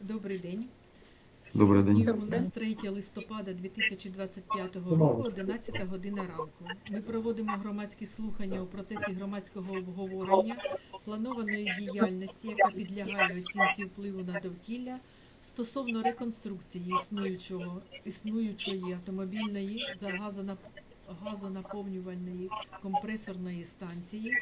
Добрий день. Добрий день. У нас 3 листопада 2025 року, 11 година ранку. Ми проводимо громадські слухання у процесі громадського обговорення планованої діяльності, яка підлягає оцінці впливу на довкілля стосовно реконструкції існуючого, існуючої автомобільної загазонап- газонаповнювальної компресорної станції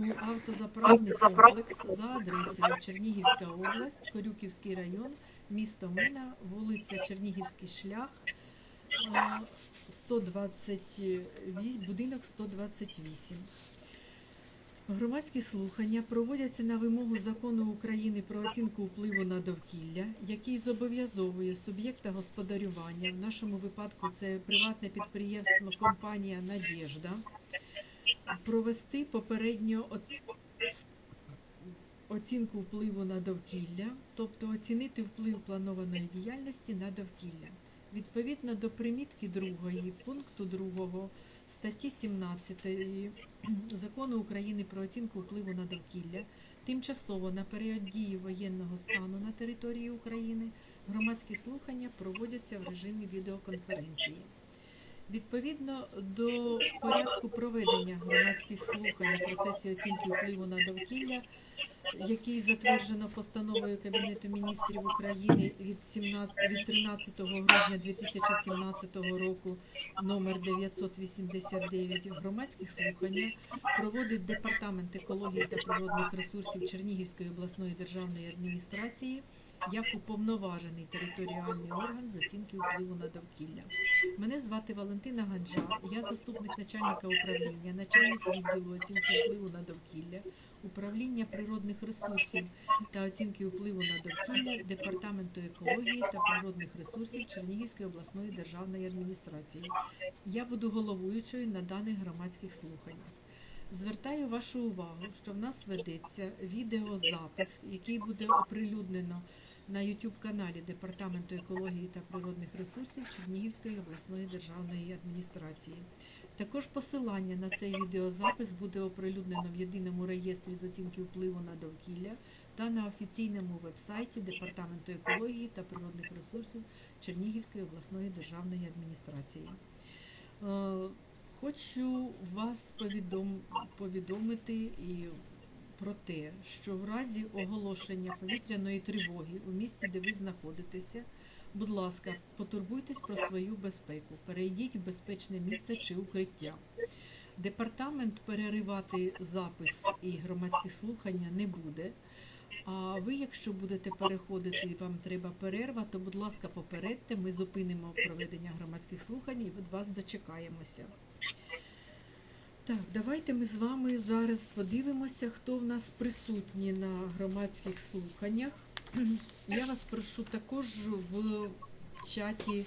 у автозаправний комплекс за адресою Чернігівська область, Корюківський район, місто Мина, вулиця Чернігівський шлях, е, 128, будинок 128. Громадські слухання проводяться на вимогу закону України про оцінку впливу на довкілля, який зобов'язовує суб'єкта господарювання, в нашому випадку це приватне підприємство компанія Надєжда, провести попередньо оц- оцінку впливу на довкілля, тобто оцінити вплив планованої діяльності на довкілля. Відповідно до примітки 2 пункту 2 статті 17 Закону України про оцінку впливу на довкілля, тимчасово на період дії воєнного стану на території України громадські слухання проводяться в режимі відеоконференції. Відповідно до порядку проведення громадських слухань у процесі оцінки впливу на довкілля, який затверджено постановою Кабінету міністрів України від 17 від 13 грудня 2017 року номер 989 громадських слухання проводить департамент екології та природних ресурсів Чернігівської обласної державної адміністрації як уповноважений територіальний орган з оцінки впливу на довкілля. Мене звати Валентина Ганджа, я заступник начальника управління, начальник відділу оцінки впливу на довкілля, управління природних ресурсів та оцінки впливу на довкілля Департаменту екології та природних ресурсів Чернігівської обласної державної адміністрації. Я буду головуючою на даних громадських слуханнях. Звертаю вашу увагу, що в нас ведеться відеозапис, який буде оприлюднено на YouTube каналі Департаменту екології та природних ресурсів Чернігівської обласної державної адміністрації. Також посилання на цей відеозапис буде оприлюднено в єдиному реєстрі з оцінки впливу на довкілля та на офіційному вебсайті Департаменту екології та природних ресурсів Чернігівської обласної державної адміністрації. Е, Хочу вас повідом, повідомити і про те, що в разі оголошення повітряної тривоги у місті, де ви знаходитеся, будь ласка, потурбуйтесь про свою безпеку, перейдіть в безпечне місце чи укриття. Департамент переривати запис і громадські слухання не буде. А ви, якщо будете переходити і вам треба перерва, то, будь ласка, попередьте, ми зупинимо проведення громадських слухань і від вас дочекаємося. Так, давайте ми з вами зараз подивимося, хто в нас присутній на громадських слуханнях. Я вас прошу також в чаті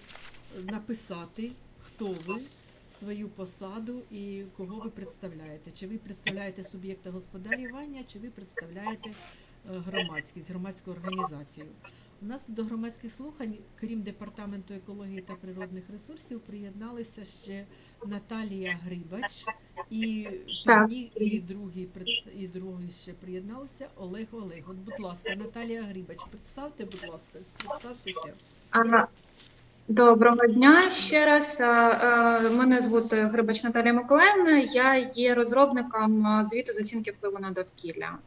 написати, хто ви, свою посаду і кого ви представляєте. Чи ви представляєте суб'єкта господарювання, чи ви представляєте е, громадськість, громадську організацію. У нас до громадських слухань, крім департаменту екології та природних ресурсів, приєдналися ще Наталія Грибач і, Так. і, і, другий, і другий ще приєдналися Олег Олег. От, будь ласка, Наталія Грибач, представте, будь ласка, представтеся. А, Доброго дня ще раз. А, а, Мене звуть Грибач Наталія Миколаївна. Я є розробником звіту з оцінки впливу на довкілля.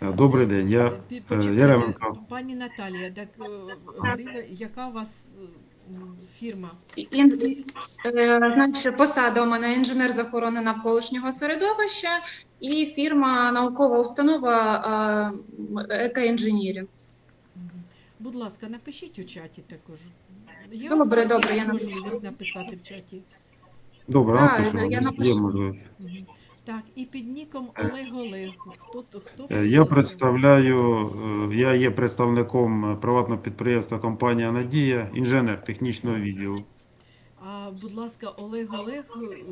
Добрий день, я е, Почекайте, Яременко. пані Наталія, так е, Гриба, яка у вас е, фірма? Е, Значить, посада у мене інженер з охорони навколишнього середовища і фірма наукова установа екоінженірінг. Мгм. Будь ласка, напишіть у чаті також. Є Добре, вас добре, я можливість написати в чаті. Добре, напишу, я є напишу. можливість. Так, і під ніком Олег Олег. Хто то хто? Е, Я представляю, е, я є представником е, приватного підприємства компанія Надія, інженер технічного відділу. А будь ласка, Олег Олег,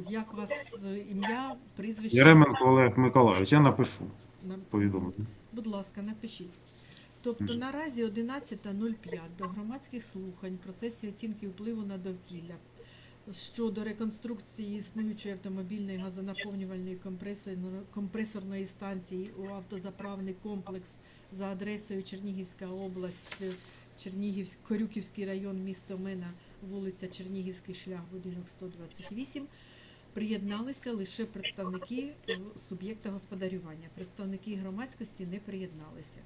як вас е, ім'я, прізвище? Яременко Олег Миколайович, я напишу повідомлення. Будь ласка, напишіть. Тобто наразі 11.05 до громадських слухань в процесі оцінки впливу на довкілля щодо реконструкції існуючої автомобільної газонаповнювальної компресорно- компресорної станції у автозаправний комплекс за адресою Чернігівська область, Чернігівськ, Корюківський район, місто Мена, вулиця Чернігівський шлях, будинок 128. Приєдналися лише представники е, суб'єкта господарювання. Представники громадськості не приєдналися.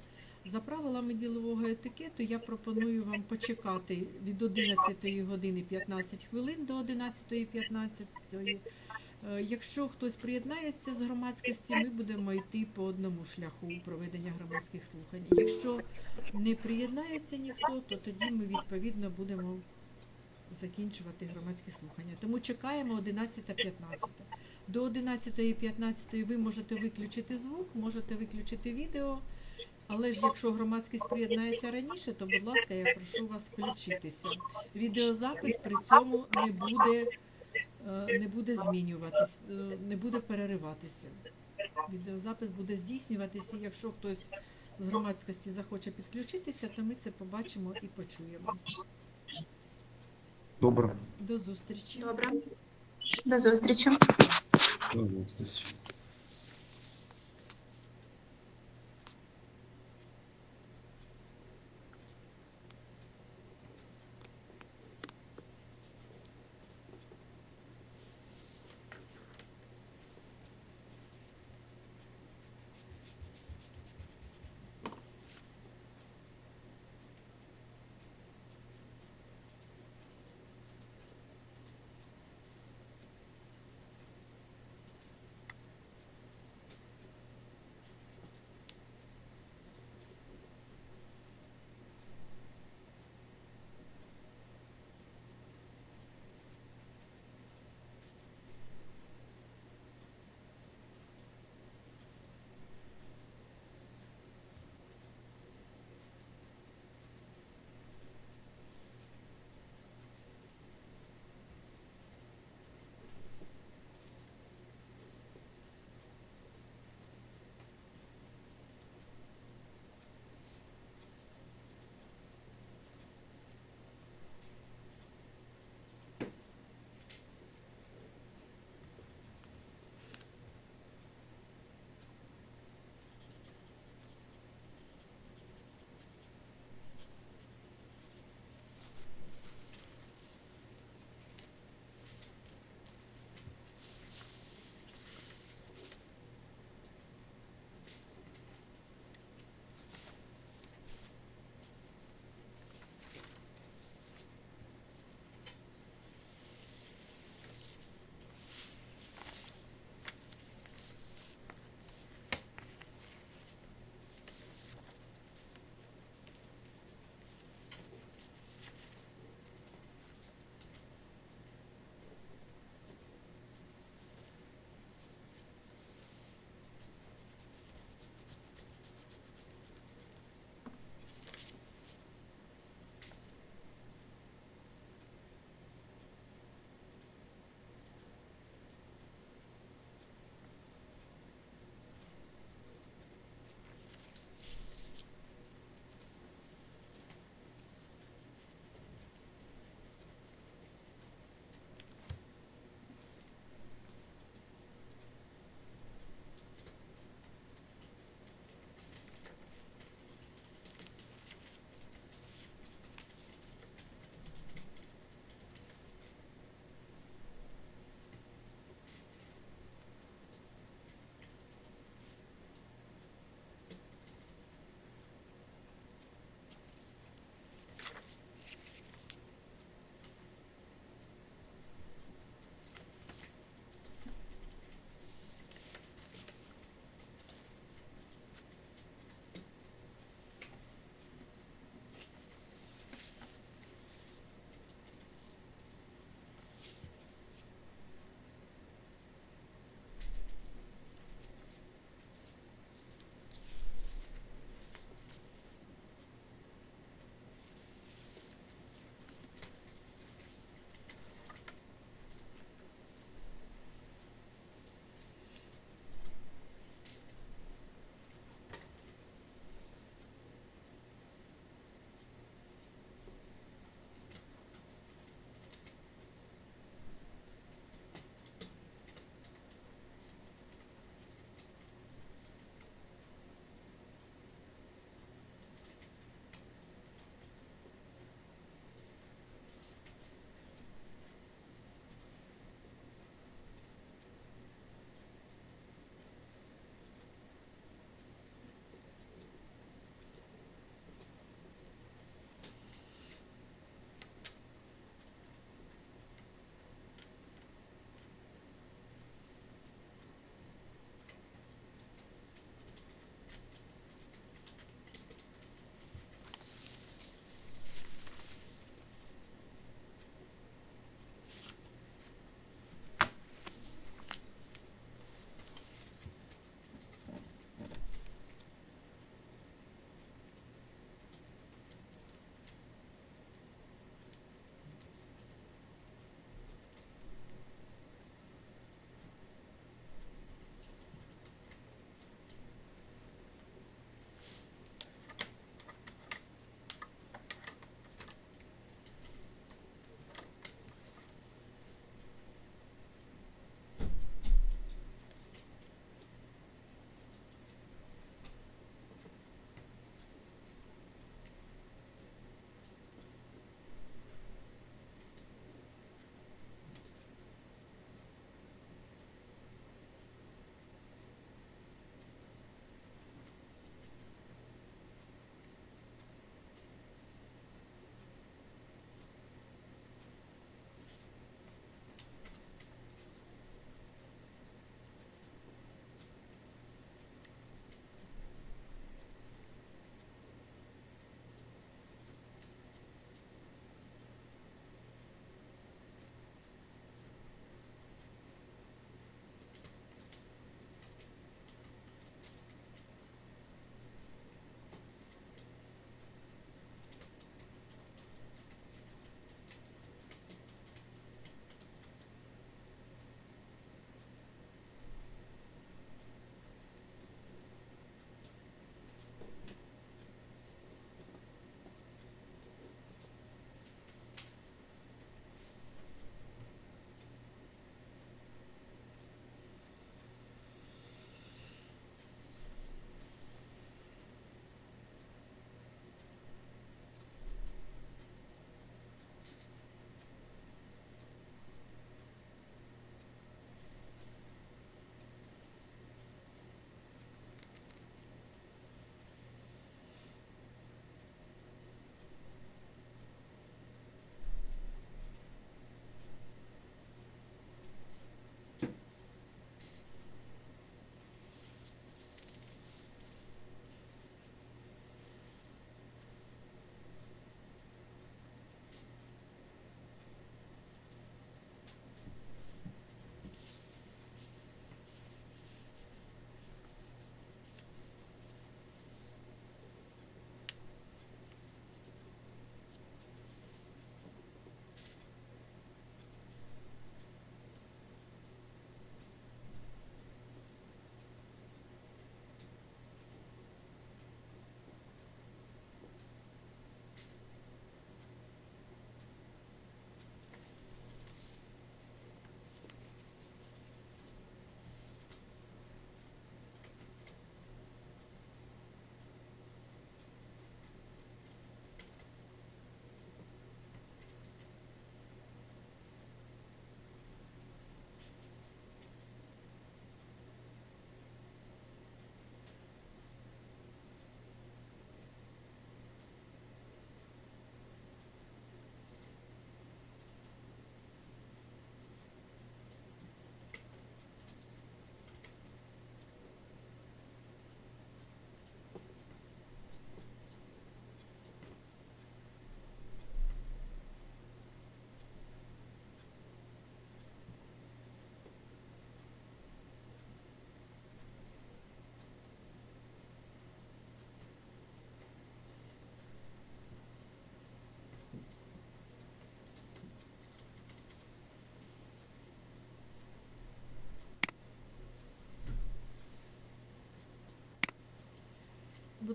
За правилами ділового етикету я пропоную вам почекати від 11 години 15 хвилин до 11.15. Е, Якщо хтось приєднається з громадськості, ми будемо йти по одному шляху проведення громадських слухань. Якщо не приєднається ніхто, то тоді ми відповідно будемо закінчувати громадські слухання. Тому чекаємо 11.15. До 11.15 ви можете виключити звук, можете виключити відео. Але ж якщо громадськість приєднається раніше, то будь ласка, я прошу вас включитися. Відеозапис при цьому не буде, е, не буде змінюватись, е, не буде перериватися. Відеозапис буде здійснюватися. Якщо хтось з громадськості захоче підключитися, то ми це побачимо і почуємо. Добре. До зустрічі. Добре. До зустрічі. До зустрічі.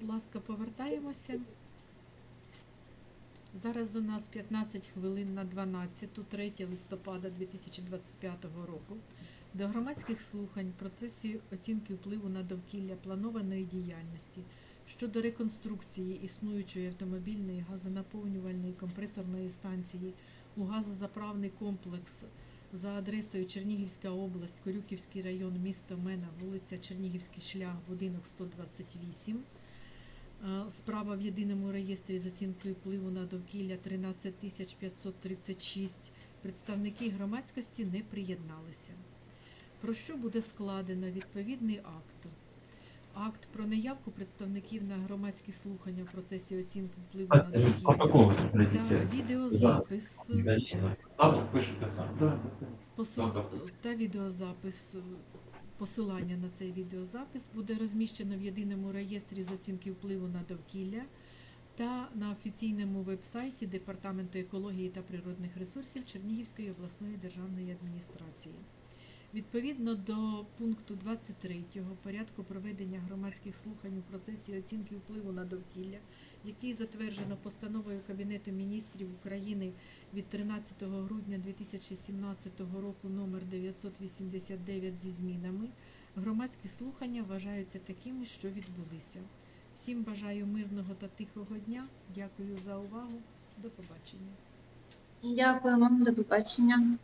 Будь ласка, повертаємося. Зараз у нас 15 хвилин на 12, 3 листопада 2025 року. До громадських слухань процесі оцінки впливу на довкілля планованої діяльності щодо реконструкції існуючої автомобільної газонаповнювальної компресорної станції у газозаправний комплекс за адресою Чернігівська область, Корюківський район, місто Мена, вулиця Чернігівський шлях, будинок 128. Е, Справа в єдиному реєстрі з оцінкою впливу на довкілля 13536. Представники громадськості не приєдналися. Про що буде складено відповідний акт? Акт про неявку представників на громадські слухання в процесі оцінки впливу на довкілля та відеозапис. Та відеозапис. Посилання на цей відеозапис буде розміщено в єдиному реєстрі з оцінки впливу на довкілля та на офіційному вебсайті Департаменту екології та природних ресурсів Чернігівської обласної державної адміністрації. Відповідно до пункту 23 порядку проведення громадських слухань у процесі оцінки впливу на довкілля, який затверджено постановою Кабінету міністрів України від 13 грудня 2017 року номер 989 зі змінами, громадські слухання вважаються такими, що відбулися. Всім бажаю мирного та тихого дня. Дякую за увагу. До побачення. Дякуємо, до побачення.